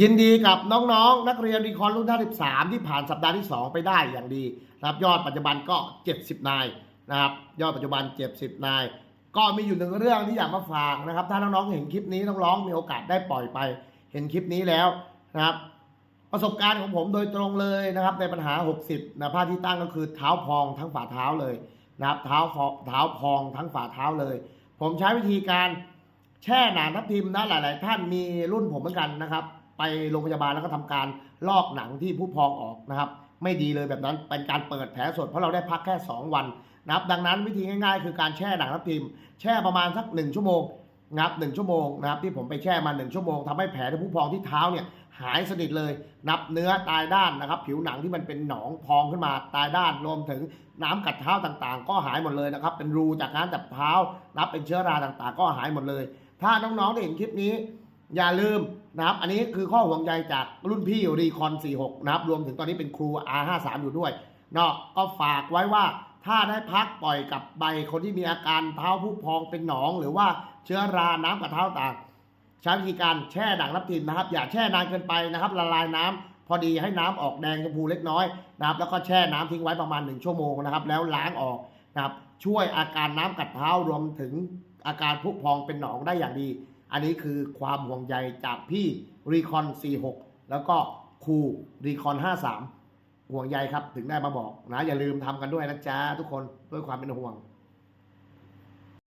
ยินดีกับน้องๆ นักเรียนรีคอนรุ่นที่13 ที่ผ่านสัปดาห์ที่ 2 ไปได้อย่างดีนะครับยอดปัจจุบันก็ 70 นายนะครับยอดปัจจุบัน 70 นาย ก็มีอยู่หนึ่งเรื่องที่อยากมาฝากนะครับ ถ้าน้องๆเห็นคลิปนี้น้องๆมีโอกาสได้ปล่อยไป เห็นคลิปนี้แล้วนะครับ ประสบการณ์ของผมโดยตรงเลยนะครับ ในปัญหา 60นะผ้าที่ตั้งก็คือเท้าพองทั้งฝ่าเท้าเลยนะครับเท้าพองเท้าพองทั้งฝ่าเท้าเลย ผมใช้วิธีการแช่หนังทับทิมนะหลาย ๆ ท่านมีรุ่นผมเหมือนกันนะครับ ไปโรงพยาบาลแล้วก็ทำการลอกหนังที่ผู้พองออกนะครับ ไม่ดีเลยแบบนั้นเป็นการเปิดแผลสดเพราะเราได้พักแค่ 2 วันนะครับ ดังนั้นวิธีง่ายๆ คือการแช่หนังทับทิม แช่ประมาณสัก 1 ชั่วโมงนับหนึ่งชั่วโมงนะครับที่ผมไปแช่มา1ชั่วโมงทำให้แผลที่ผู้พองที่เท้าเนี่ยหายสนิทเลย นับเนื้อตายด้านนะครับ ผิวหนังที่มันเป็นหนองพองขึ้นมาตายด้านรวมถึงน้ำกัดเท้าต่างๆ ก็หายหมดเลยนะครับ เป็นรูจากการจับเท้านับเป็นเชื้อราต่างๆ ก็หายหมดเลย ถ้าน้องๆได้เห็นคลิปนี้ อย่าลืม นะครับ อันนี้คือข้อห่วงใยจากรุ่นพี่รีคอน 46 นะครับ รวมถึงตอนนี้เป็นครู R53 อยู่ด้วยเนาะก็ฝากไว้ว่าถ้าได้พักปล่อยกับใบคนที่มีอาการเท้าผู้พองเป็นหนอง หรือว่าเชื้อราน้ำกับเท้าต่าง ใช้วิธีการแช่ด่างทับทิมนะครับ อย่าแช่นานเกินไปนะครับ ละลายน้ำพอดีให้น้ำออกแดงชมพูเล็กน้อยนะครับ แล้วก็แช่น้ำทิ้งไว้ประมาณ 1 ชั่วโมงนะครับ แล้วล้างออกนะครับ ช่วยอาการน้ำกัดเท้ารวมถึงอาการพุพองเป็นหนองได้อย่างดี อันนี้คือความห่วงใยจากพี่รีคอน46 แล้วก็ครูรีคอน53 ห่วงใยครับถึงได้มาบอกนะอย่าลืมทำกันด้วยนะจ๊ะทุกคนด้วยความเป็นห่วง